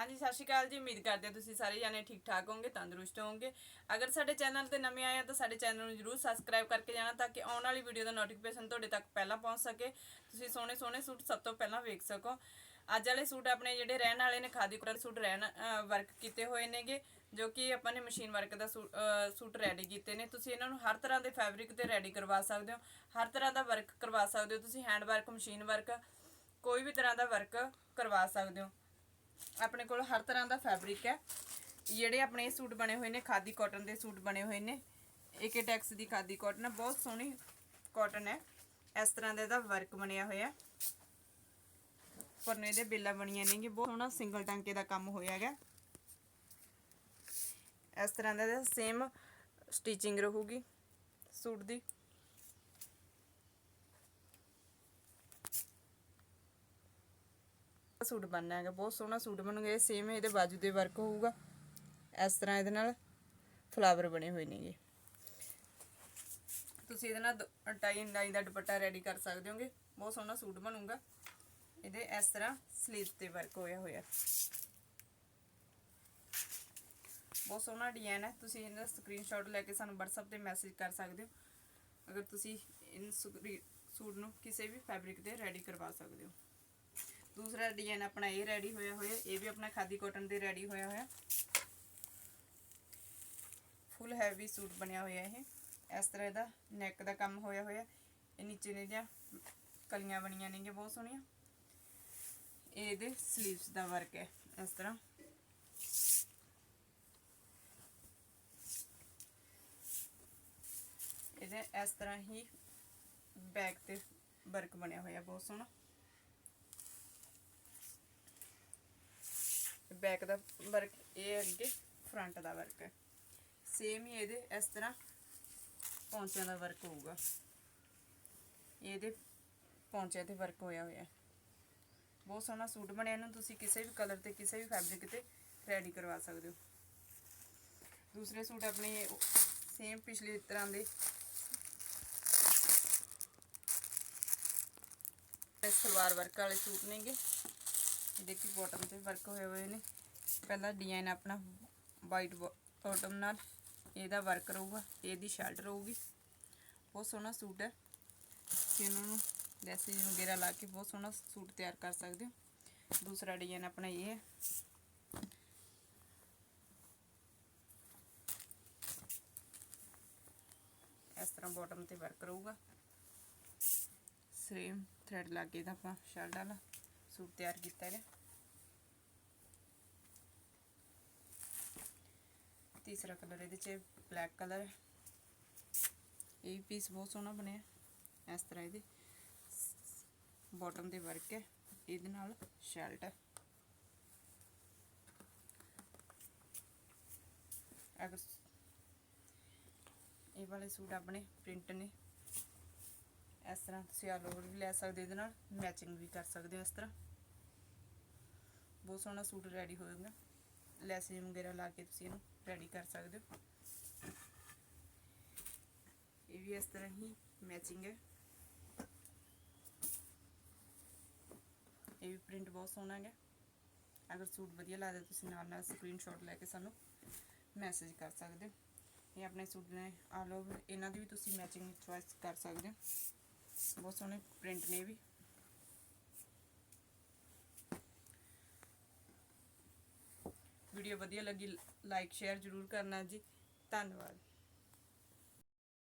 ਹਾਂਜੀ, ਸਤਿ ਸ਼੍ਰੀ ਅਕਾਲ ਜੀ। ਉਮੀਦ ਕਰਦੇ ਹਾਂ ਤੁਸੀਂ ਸਾਰੇ ਜਾਣੇ ਠੀਕ ਠਾਕ ਹੋਵੋਗੇ, ਤੰਦਰੁਸਤ ਹੋਵੋਗੇ। ਅਗਰ ਸਾਡੇ ਚੈਨਲ ਤੇ ਨਵੇਂ ਆਏ ਆ ਤਾਂ ਸਾਡੇ ਚੈਨਲ ਨੂੰ ਜਰੂਰ ਸਬਸਕ੍ਰਾਈਬ ਕਰਕੇ ਜਾਣਾ ਤਾਂ ਕਿ ਆਉਣ ਵਾਲੀ ਵੀਡੀਓ ਦਾ ਨੋਟੀਫਿਕੇਸ਼ਨ ਤੁਹਾਡੇ ਤੱਕ ਪਹਿਲਾਂ ਪਹੁੰਚ ਸਕੇ। ਤੁਸੀਂ ਸੋਹਣੇ ਸੋਹਣੇ ਸੂਟ ਸਭ ਤੋਂ ਪਹਿਲਾਂ ਵੇਖ ਸਕੋ। ਅੱਜ ਵਾਲੇ ਸੂਟ ਆਪਣੇ ਜਿਹੜੇ ਰਹਿਣ ਵਾਲੇ ਨੇ, ਖਾਦੀ ਕੁੜਤਾ ਸੂਟ ਰਹਿਣ ਵਰਕ ਕੀਤੇ ਹੋਏ ਨੇਗੇ, ਜੋ ਕਿ ਆਪਾਂ ਨੇ ਮਸ਼ੀਨ ਵਰਕ ਦਾ ਸੂ- ਸੂਟ ਰੈਡੀ ਕੀਤੇ ਨੇ। ਤੁਸੀਂ ਇਹਨਾਂ ਨੂੰ ਹਰ ਤਰ੍ਹਾਂ ਦੇ ਫੈਬਰਿਕ ਤੇ ਰੈਡੀ ਕਰਵਾ ਸਕਦੇ ਹੋ। ਹਰ ਤਰ੍ਹਾਂ ਦਾ ਵਰਕ ਕਰਵਾ ਸਕਦੇ ਹੋ। ਤੁਸੀਂ ਹੈਂਡ ਵਰਕ ਮਸ਼ੀਨ ਵਰਕ ਕੋਈ ਵੀ ਤਰ੍ਹਾਂ ਦਾ ਵਰਕ ਕਰਵਾ ਸਕਦੇ ਹੋ। ਆਪਣੇ ਕੋਲ ਹਰ ਤਰ੍ਹਾਂ ਦਾ ਫੈਬਰਿਕ ਹੈ। ਜਿਹੜੇ ਆਪਣੇ ਇਹ ਸੂਟ ਬਣੇ ਹੋਏ ਨੇ, ਖਾਦੀ ਕਾਟਨ ਦੇ ਸੂਟ ਬਣੇ ਹੋਏ ਨੇ। ਏਕੇ ਟੈਕਸ ਦੀ ਖਾਦੀ ਕਾਟਨ ਹੈ, ਬਹੁਤ ਸੋਹਣੀ ਕਾਟਨ ਹੈ। ਇਸ ਤਰ੍ਹਾਂ ਦਾ ਇਹਦਾ ਵਰਕ ਬਣਿਆ ਹੋਇਆ ਪਰਨੇ ਦੇ ਬਿੱਲਾ ਬਣੀਆਂ ਨੇਗੇ ਬਹੁਤ ਸੋਹਣਾ ਸਿੰਗਲ ਟਾਂਕੇ ਦਾ ਕੰਮ ਹੋਇਆ ਹੈਗਾ। ਇਸ ਤਰ੍ਹਾਂ ਦਾ ਸੇਮ ਸਟਿਚਿੰਗ ਰਹੂਗੀ ਸੂਟ ਦੀ। ਸੂਟ ਬਣਨਾ ਹੈਗਾ, ਬਹੁਤ ਸੋਹਣਾ ਸੂਟ ਬਣੂਗਾ, ਇਹ ਸੇਮ ਇਹਦੇ ਬਾਜੂ ਦੇ ਵਰਕ ਹੋਊਗਾ। ਇਸ ਤਰ੍ਹਾਂ ਇਹਦੇ ਨਾਲ ਫਲਾਵਰ ਬਣੇ ਹੋਏ ਨੇਗੇ। ਤੁਸੀਂ ਇਹਦੇ ਨਾਲ ਟਾਈ ਡਾਈ ਦਾ ਦੁਪੱਟਾ ਰੈਡੀ ਕਰ ਸਕਦੇ ਹੋਗੇ, ਬਹੁਤ ਸੋਹਣਾ ਸੂਟ ਬਣੂਗਾ। ਇਹਦੇ ਇਸ ਤਰ੍ਹਾਂ ਸਲੀਵਸ ਤੇ ਵਰਕ ਹੋਇਆ ਹੋਇਆ। ਬਹੁਤ ਸੋਹਣਾ ਡਿਜ਼ਾਈਨ ਹੈ, ਤੁਸੀਂ ਇਹਦਾ ਸਕਰੀਨਸ਼ਾਟ ਲੈ ਕੇ ਸਾਨੂੰ WhatsApp ਤੇ ਮੈਸੇਜ ਕਰ ਸਕਦੇ ਹੋ। ਅਗਰ ਤੁਸੀਂ ਇਨ ਸੂਟ ਨੂੰ ਕਿਸੇ ਵੀ ਫੈਬਰਿਕ ਤੇ ਰੈਡੀ ਕਰਵਾ ਸਕਦੇ ਹੋ। ਦੂਸਰਾ ਡਿਜ਼ਾਈਨ ਆਪਣਾ ਇਹ ਰੈਡੀ ਹੋਇਆ ਹੋਇਆ, ਇਹ ਵੀ ਆਪਣਾ ਖਾਦੀ ਕਾਟਨ ਦੇ ਰੈਡੀ ਹੋਇਆ ਹੋਇਆ। ਫੁੱਲ ਹੈਵੀ ਸੂਟ ਬਣਿਆ ਹੋਇਆ ਇਹ। ਇਸ ਤਰ੍ਹਾਂ ਇਹਦਾ ਨੈਕ ਦਾ ਕੰਮ ਹੋਇਆ ਹੋਇਆ। ਇਹ ਨੀਚੇ ਨੇ ਜਾਂ ਕਲੀਆਂ ਬਣੀਆਂ ਨੇਗੀਆਂ, ਬਹੁਤ ਸੋਹਣੀਆਂ। ਇਹ ਇਹਦੇ ਸਲੀਵਸ ਦਾ ਵਰਕ ਹੈ, ਇਸ ਤਰ੍ਹਾਂ। ਇਹਦੇ ਇਸ ਤਰ੍ਹਾਂ ਹੀ ਬੈਕ ਤੇ ਵਰਕ ਬਣਿਆ ਹੋਇਆ, ਬਹੁਤ ਸੋਹਣਾ। ਬੈਕ ਦਾ ਵਰਕ ਇਹ ਅੱਗੇ ਫਰੰਟ ਦਾ ਵਰਕ ਹੈ। ਸੇਮ ਹੀ ਇਹਦੇ, ਇਸ ਤਰ੍ਹਾਂ ਪੌਂਚਿਆਂ ਦਾ ਵਰਕ ਹੋਊਗਾ। ਇਹਦੇ ਪੌਂਚਿਆਂ ਤੇ ਵਰਕ ਹੋਇਆ ਹੋਇਆ ਬਹੁਤ ਸੋਹਣਾ ਸੂਟ ਬਣਿਆ, ਇਹਨੂੰ ਤੁਸੀਂ ਕਿਸੇ ਵੀ ਕਲਰ ਤੇ, ਕਿਸੇ ਵੀ ਫੈਬਰਿਕ ਤੇ ਰੈਡੀ ਕਰਵਾ ਸਕਦੇ ਹੋ। ਦੂਸਰੇ ਸੂਟ ਆਪਣੇ ਸੇਮ ਪਿਛਲੇ ਤਰ੍ਹਾਂ ਦੇ। ਸਲਵਾਰ ਵਰਕ ਵਾਲੇ ਸੂਟ ਨੇਗੇ। ਜਿਹੜੇ ਕਿ ਬਾਟਮ ਤੇ ਵਰਕ ਹੋਏ ਹੋਏ ਨੇ। ਪਹਿਲਾ ਡਿਜ਼ਾਈਨ ਆਪਣਾ ਵਾਈਟ ਬਾਟਮ ਨਾਲ ਇਹਦਾ ਵਰਕ ਰਹੂਗਾ, ਇਹਦੀ ਸ਼ਰਟ ਰਹੂਗੀ। ਬਹੁਤ ਸੋਹਣਾ ਸੂਟ ਹੈ। ਤੁਸੀਂ ਇਹਨਾਂ ਨੂੰ ਲੈਸਿਸ ਵਗੈਰਾ ਲਾ ਕੇ ਬਹੁਤ ਸੋਹਣਾ ਸੂਟ ਤਿਆਰ ਕਰ ਸਕਦੇ ਹੋ। ਦੂਸਰਾ ਡਿਜ਼ਾਈਨ ਆਪਣਾ ਇਹ ਹੈ। ਇਸ ਤਰ੍ਹਾਂ ਬਾਟਮ ਤੇ ਵਰਕ ਰਹੂਗਾ। ਸੇਮ ਥ੍ਰੈਡ ਲਾ ਕੇ ਦਾ ਆਪਾਂ ਸ਼ਰਟ ਵਾਲਾ। ਸੂਟ ਤਿਆਰ ਕੀਤਾ ਹੈ ਤੀਸਰਾ ਕਲਰ ਇਹਦੇ ਚ ਬਲੈਕ ਕਲਰ ਇਹ ਪੀਸ ਬਹੁਤ ਸੋਹਣਾ ਬਣਿਆ ਇਸ ਤਰ੍ਹਾਂ ਇਹਦੇ ਬਾਟਮ ਦੇ ਵਰਕ ਹੈ ਇਹਦੇ ਨਾਲ ਸ਼ਰਟ ਹੈ ਅਗਰ ਇਹ ਵਾਲੇ ਸੂਟ ਆਪਣੇ ਪ੍ਰਿੰਟ ਨੇ ਇਸ ਤਰ੍ਹਾਂ ਤੁਸੀਂ ਆਲ ਓਵਰ ਵੀ ਲੈ ਸਕਦੇ ਇਹਦੇ ਨਾਲ ਮੈਚਿੰਗ ਵੀ ਕਰ ਸਕਦੇ ਹੋ ਇਸ ਤਰ੍ਹਾਂ ਬਹੁਤ ਸੋਹਣਾ ਸੂਟ ਰੈਡੀ ਹੋਏਗਾ ਲੈਸਿਸ ਵਗੈਰਾ ਲਾ ਕੇ ਤੁਸੀਂ ਇਹਨੂੰ ਰੈਡੀ ਕਰ ਸਕਦੇ ਹੋ। ਇਹ ਵੀ ਇਸ ਤਰ੍ਹਾਂ ਹੀ ਮੈਚਿੰਗ ਹੈ। ਇਹ ਵੀ ਪ੍ਰਿੰਟ ਬਹੁਤ ਸੋਹਣਾ ਹੈਗਾ। ਅਗਰ ਸੂਟ ਵਧੀਆ ਲੱਗਦਾ ਤੁਸੀਂ ਨਾਲ ਨਾਲ ਸਕਰੀਨਸ਼ਾਟ ਲੈ ਕੇ ਸਾਨੂੰ ਮੈਸੇਜ ਕਰ ਸਕਦੇ ਹੋ। ਇਹ ਆਪਣੇ ਸੂਟ ਨੇ ਆਲ ਓਵਰ ਇਹਨਾਂ ਦੀ ਵੀ ਤੁਸੀਂ ਮੈਚਿੰਗ ਚੁਆਇਸ ਕਰ ਸਕਦੇ ਹੋ। ਬਹੁਤ ਸੋਹਣੇ ਪ੍ਰਿੰਟ ਨੇ ਇਹ ਵੀ। ਵੀਡੀਓ ਵਧੀਆ ਲੱਗੀ ਲਾਈਕ ਸ਼ੇਅਰ ਜ਼ਰੂਰ ਕਰਨਾ ਜੀ। ਧੰਨਵਾਦ।